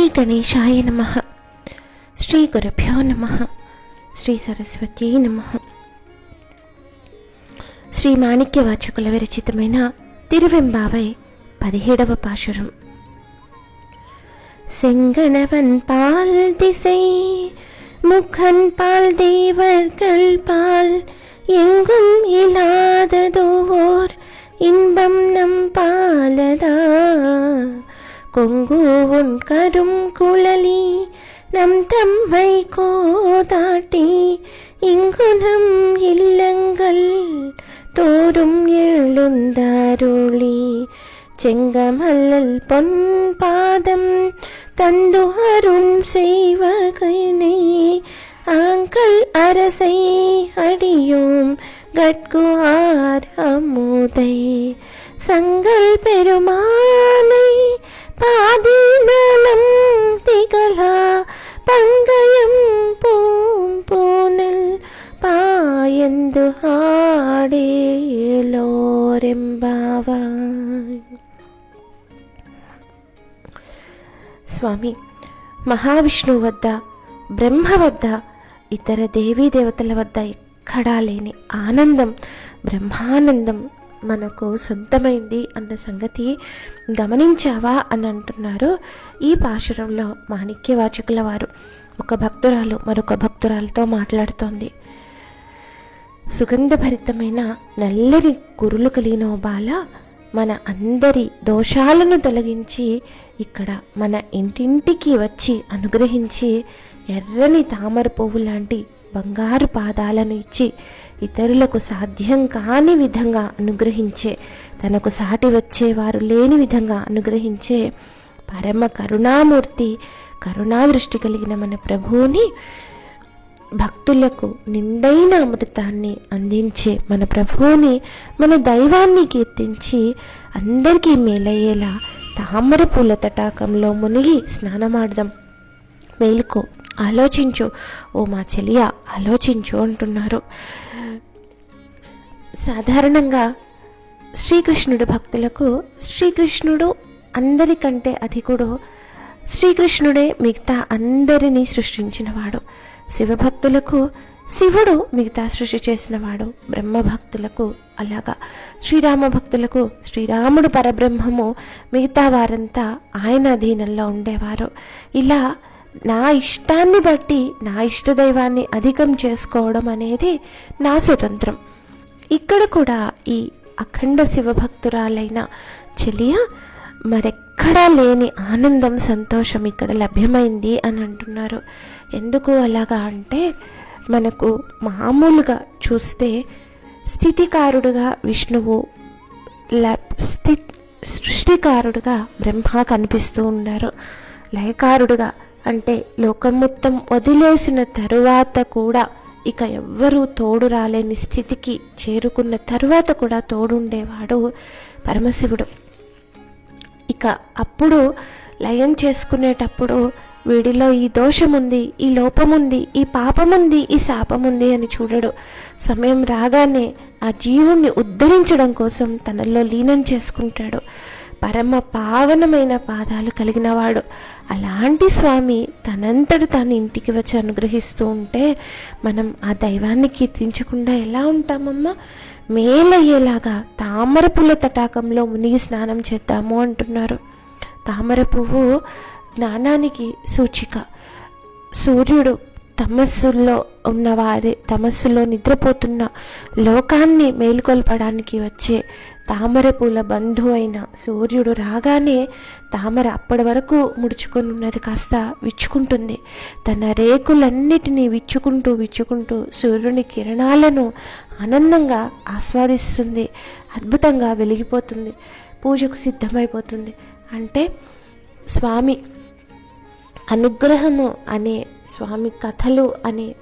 శ్రీ గణేశాయ నమ శ్రీ గురుభ్యో నమ శ్రీ సరస్వతీ నమ శ్రీ మాణిక్యవాచకుల విరచితమైన తిరువెంబావై పదిహేడవ పాశురం செங்கணவன் பால் திசை முக்கன் பால் தேவர்கள் பால் எங்கும் இல்லாததோர் இன்பம் நம் பாலதா கொங்கு உன் கரும் குழலி நம் தம்மை கோதாட்டி இங்குனம் இல்லங்கள் தோறும் எழுந்தாருளி. செங்கமல்லல் பொன் பாதம் தந்து அருண் செய்வகனை ஆங்கல் அரசை அடியோம் ஆர் அமுதை. சங்கல் பெருமானை பாதிநலம் திகழா பங்கயம் பூம்பூனல் பாயந்து ఆడేలోరెంబావాయ్ స్వామి మహావిష్ణువు వద్ద బ్రహ్మ వద్ద ఇతర దేవీ దేవతల వద్ద ఎక్కడా లేని ఆనందం బ్రహ్మానందం మనకు సొంతమైంది అన్న సంగతి గమనించావా అని అంటున్నారు ఈ పాశురంలో మాణిక్యవాచకుల వారు. ఒక భక్తురాలు మరొక భక్తురాలతో మాట్లాడుతోంది. సుగంధభరితమైన నల్లని గురులు కలిగిన బాల మన అందరి దోషాలను తొలగించి ఇక్కడ మన ఇంటింటికి వచ్చి అనుగ్రహించి ఎర్రని తామర పువ్వు లాంటి బంగారు పాదాలను ఇచ్చి ఇతరులకు సాధ్యం కాని విధంగా అనుగ్రహించే తనకు సాటి వచ్చేవారు లేని విధంగా అనుగ్రహించే పరమ కరుణామూర్తి కరుణాదృష్టి కలిగిన మన ప్రభువుని భక్తులకు నిండైన అమృతాన్ని అందించే మన ప్రభువుని మన దైవాన్ని కీర్తించి అందరికీ మేలయ్యేలా తామర పూల తటాకంలో మునిగి స్నానమాడదాం. మేలుకో. ఆలోచించు. ఓ మా చెలియ ఆలోచించు అంటున్నారు. సాధారణంగా శ్రీకృష్ణుడు భక్తులకు శ్రీకృష్ణుడు అందరికంటే అధికుడు శ్రీకృష్ణుడే మిగతా అందరినీ సృష్టించినవాడు. శివభక్తులకు శివుడు మిగతా సృష్టి చేసినవాడు. బ్రహ్మ భక్తులకు అలాగా. శ్రీరామ భక్తులకు శ్రీరాముడు పరబ్రహ్మము మిగతా వారంతా ఆయన అధీనంలో ఉండేవారు. ఇలా నా ఇష్టాన్ని బట్టి నా ఇష్టదైవాన్ని అధికం చేసుకోవడం అనేది నా స్వతంత్రం. ఇక్కడ కూడా ఈ అఖండ శివభక్తురాలైన చెలియ మరెక్కడా లేని ఆనందం సంతోషం ఇక్కడ లభ్యమైంది అని అంటున్నారు. ఎందుకు అలాగా అంటే మనకు మామూలుగా చూస్తే స్థితికారుడుగా విష్ణువు ల స్థి సృష్టికారుడుగా బ్రహ్మ కనిపిస్తూ ఉన్నారు. లయకారుడుగా అంటే లోకం మొత్తం వదిలేసిన తరువాత కూడా ఇక ఎవ్వరూ తోడు రాలేని స్థితికి చేరుకున్న తరువాత కూడా తోడుండేవాడు పరమశివుడు. ఇక అప్పుడు లయం చేసుకునేటప్పుడు వీడిలో ఈ దోషముంది ఈ లోపముంది ఈ పాపముంది ఈ శాపముంది అని చూడడు. సమయం రాగానే ఆ జీవుణ్ణి ఉద్ధరించడం కోసం తనలో లీనం చేసుకుంటాడు. పరమ పావనమైన పాదాలు కలిగినవాడు. అలాంటి స్వామి తనంతట తన ఇంటికి వచ్చి అనుగ్రహిస్తూ ఉంటే మనం ఆ దైవాన్ని కీర్తించకుండా ఎలా ఉంటామమ్మా? మేలయ్యేలాగా తామర పూల తటాకంలో మునిగి స్నానం చేద్దాము అంటున్నారు. తామర పువ్వు జ్ఞానానికి సూచిక. సూర్యుడు తమస్సుల్లో ఉన్నవారి తమస్సులో నిద్రపోతున్న లోకాన్ని మేలుకొల్పడానికి వచ్చే తామర పూల బంధు అయిన సూర్యుడు రాగానే తామర అప్పటి వరకు ముడుచుకొని ఉన్నది కాస్త విచ్చుకుంటుంది. తన రేకులన్నిటినీ విచ్చుకుంటూ విచ్చుకుంటూ సూర్యుని కిరణాలను ఆనందంగా ఆస్వాదిస్తుంది. అద్భుతంగా వెలిగిపోతుంది. పూజకు సిద్ధమైపోతుంది. అంటే స్వామి అనుగ్రహము అనే స్వామి కథలు అనే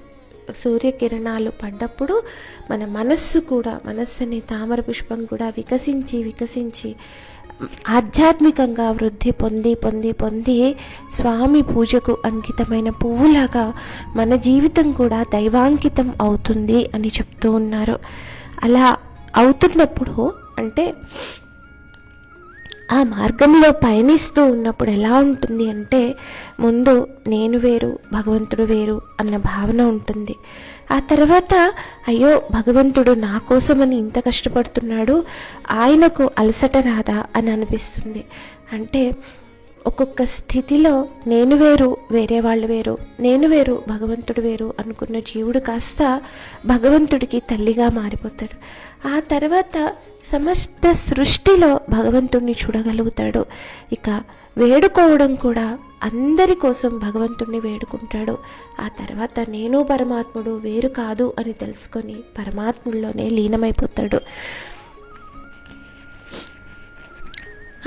సూర్యకిరణాలు పడ్డప్పుడు మన మనస్సు కూడా మనస్సు అనే తామర పుష్పం కూడా వికసించి వికసించి ఆధ్యాత్మికంగా వృద్ధి పొంది పొంది పొంది స్వామి పూజకు అంకితమైన పువ్వులాగా మన జీవితం కూడా దైవాంకితం అవుతుంది అని చెప్తూ ఉన్నారు. అలా అవుతున్నప్పుడు అంటే ఆ మార్గంలో పయనిస్తూ ఉన్నప్పుడు ఎలా ఉంటుంది అంటే ముందు నేను వేరు భగవంతుడు వేరు అన్న భావన ఉంటుంది. ఆ తర్వాత అయ్యో భగవంతుడు నా కోసమని ఇంత కష్టపడుతున్నాడు ఆయనకు అలసట రాదా అని అనిపిస్తుంది. అంటే ఒక్కొక్క స్థితిలో నేను వేరు వేరే వాళ్ళు వేరు నేను వేరు భగవంతుడు వేరు అనుకున్న జీవుడు కాస్త భగవంతుడికి తల్లిగా మారిపోతాడు. ఆ తర్వాత సమస్త సృష్టిలో భగవంతుణ్ణి చూడగలుగుతాడు. ఇక వేడుకోవడం కూడా అందరి కోసం భగవంతుణ్ణి వేడుకుంటాడు. ఆ తర్వాత నేను పరమాత్ముడు వేరు కాదు అని తెలుసుకొని పరమాత్ముల్లోనే లీనమైపోతాడు.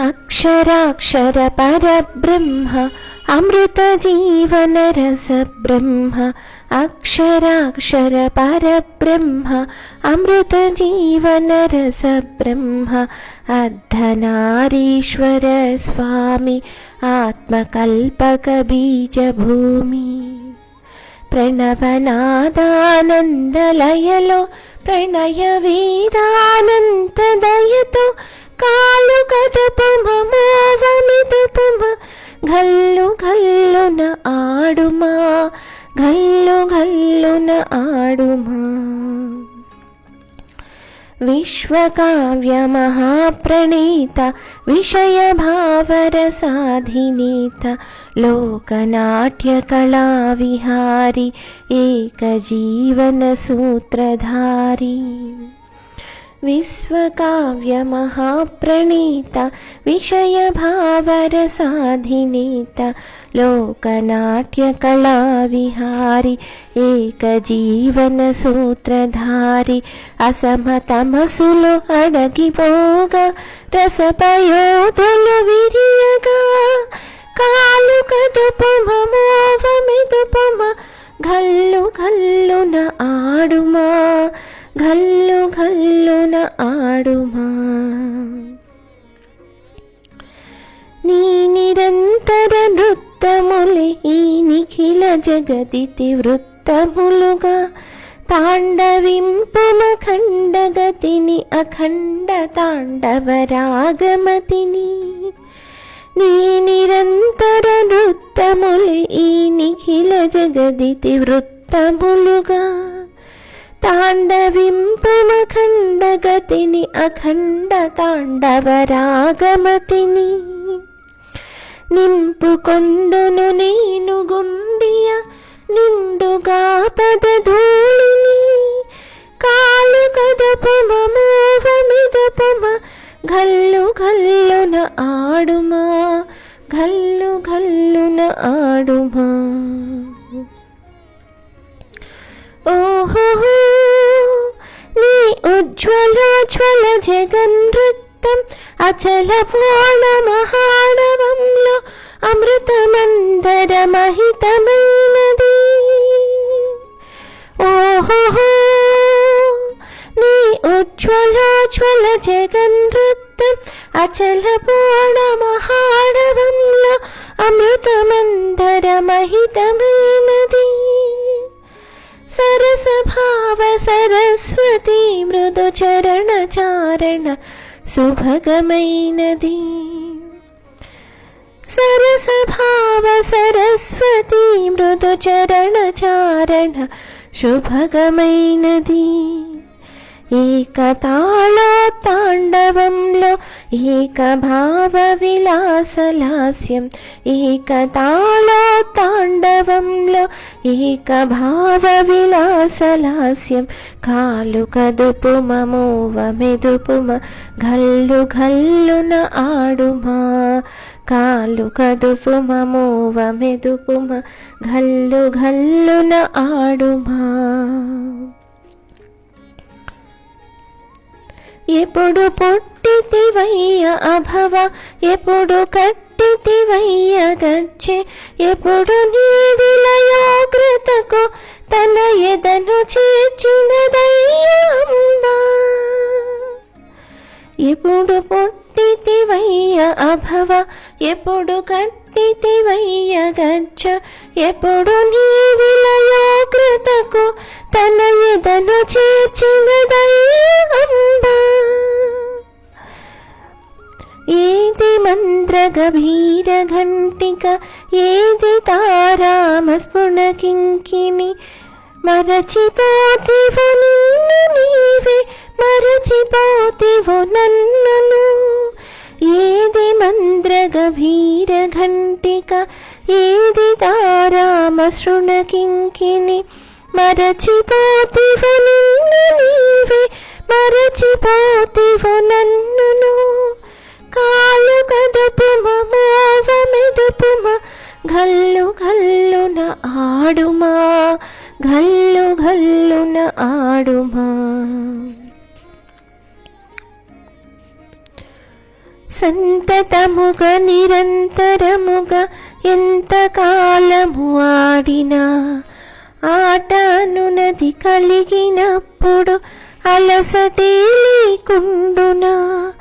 అక్షరాక్షర పరబ్రహ్మ అమృత జీవన రస బ్రహ్మ అక్షరాక్షర పరబ్రహ్మ అమృత జీవన రస బ్రహ్మ అర్ధనారీశ్వర స్వామి ఆత్మకల్పక బీజభూమి. ప్రణవనాదానందలయలో ప్రణయ వేదానంత దయతో కాలు కదుపుమ మోవమిదుపుమ గల్లు గల్లున ఆడుమా గల్లు గల్లున ఆడుమా విశ్వకావ్యమహాప్రణీత విషయభావరసాధినీత లోకనాట్యకళావిహారి ఏకజీవనసూత్రధారి विश्वकाव्यमहाप्रणीत विषयभावरसाधिनीत लोकनाट्यकलाविहारि एकजीवनसूत्रधारि असमतमसुलु अडगि भोग रसपयोर्यग कालुकुपमा घल्लु खल्लु न आडुमा ఆడుమా గల్లు గల్లున ఆడుమా నీ నిరంతర నృత్తములే ఈ నిఖిల జగదితి వృత్తములుగా తాండవింపుమ ఖండగతిని అఖండ తాండవరాగమతిని నీ నిరంతర నృత్తములే ఈ నిఖిల జగదితి వృత్తములుగా తాండవింపుమఖండగతిని అఖండ తాండవరాగమతిని నింపుకొందును నేను గుండియ నిండుగా పదధూళిని. కాలు కదపమ మోహమిదపమ గల్లు గల్లున ఆడుమా గల్లు గల్లున ఆడుమా. ఓహో నీ ఉజ్వలోజ్వల జగన్వృత్తం అచల పూర్ణ మహాణవంలో అమృతమందర మహితమైనది. ఓహో నీ ఉజ్వలోజ్వల జగన్వృత్తం అచల పూర్ణ మహాణవంలో అమృతమందర మహితమైనది. सरस भाव सरस्वती मृदु चरण चारण सुभगमयी सरसभाव सरस्वती मृदु चरण चारण शुभगमयी नदी। ఏకతాళో తాండవంలో ఏకభావ విలాసలాస్యం ఏకతాళో తాండవంలో ఏకభావ విలాసలాస్యం కాలు కదుపుమ మూవ మెదుపుమ గల్లు గల్లున ఆడుమా. కాలు కదుపుమ మూవ మెదుపుమ గల్లు గల్లున ఆడుమా. ఎప్పుడు పొట్టితివయ్య అభవ ఎప్పుడు కట్టితివయ్య గచ్చి ఎప్పుడు నీదిలయోగ్రతకు తన ఎదను చేర్చినదయ్యంబా ఎప్పుడు కట్టితివయ్య అభవ ఎప్పుడు కట్టితివయ్య గచ్చ ఎప్పుడు నీ విలయాకృతకు తన ఎదను చేర్చినదయ్యంబా ఏది మంత్ర గభీర ఘంటిక ఏది తారామ కింకిని మరచిపోతివో నిన్ను తారామసృణ కింకిని నిన్ను నీవే మరచిపోతివ నన్నును. కాలు కదుపుమ మోవ మెదుపుమ గల్లు గల్లున ఆడుమా గల్లు గల్లున ఆడుమా సంతతముగ నిరంతరముగ ఎంతకాలము ఆడినా ఆటనునది కలిగినప్పుడు అలసటే లేకుండునా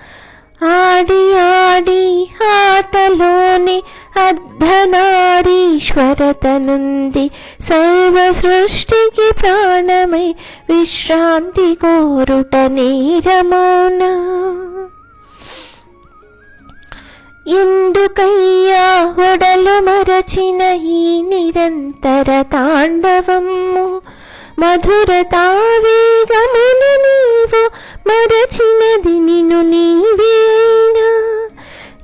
ఆడి ఆడి ఆటలోని అర్ధనారీశ్వరతనుంది. సర్వ సృష్టికి ప్రాణమై విశ్రాంతి కోరుట నేరమౌనా? ఎందుకయ్యా ఒడలు మరచిన ఈ నిరంతర తాండవము? మధుర తావేగమున నీవు మరచినది నిను నీవేనా?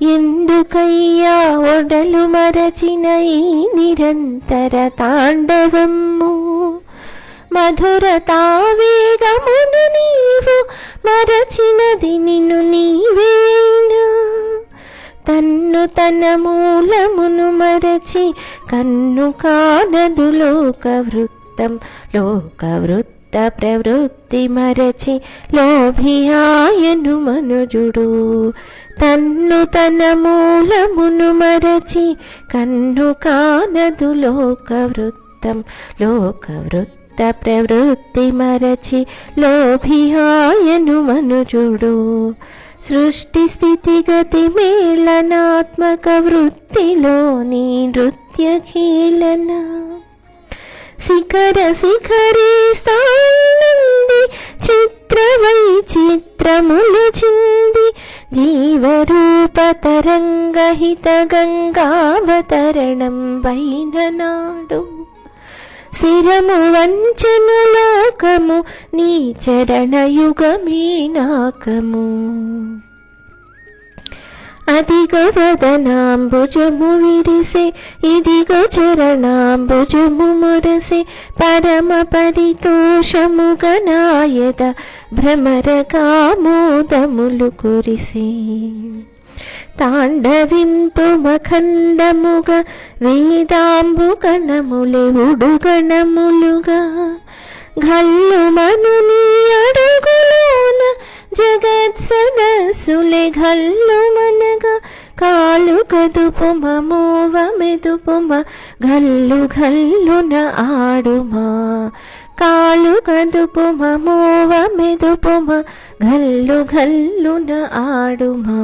ఎందుకయ్యా ఒడలు మరచిన ఈ నిరంతర తాండవము? మధుర తావేగమున నీవు మరచినది నిన్ను నీవేనా? తన్ను తన మూలమును మరచి కన్ను కాదదు లోక వృత్తం లోక వృత్త ప్రవృత్తి మరచి లోభియాయను మనుజుడు. తన్ను తన మూలమును మరచి కన్ను కాదదు లోక వృత్తం లోక వృత్త ప్రవృత్తి మరచి లోభియాయను మనుజుడు. సృష్టి స్థితిగతి మేళనాత్మక వృత్తిలోని నృత్య ఖేళన శిఖర శిఖరి స్థాయి చిత్ర వైచిత్రములు చింది జీవరూప తరంగహిత గంగావతరణం వైన నాడు. శిరము వంచెను లోకము నీ చరణయుగమే నాకము అదిగో వదనాంబుజము విరిసే ఇదిగో చరణాంబుజము మురసే పరమ పరితోషము గనాయద భ్రమర కామోదములు కురిసే. తాండవింపు మఖండముగ వేదాంబు ఉడుగణములుగా గల్లు మను అడుగులోన జగత్ సదస్సులే గల్లు మనగా కాలు కదుపుమ మోవ మెదుపుమ గల్లు గల్లున ఆడుమా కాలు కదుపుమ మోవ మెదుపుమ గల్లు గల్లున ఆడుమా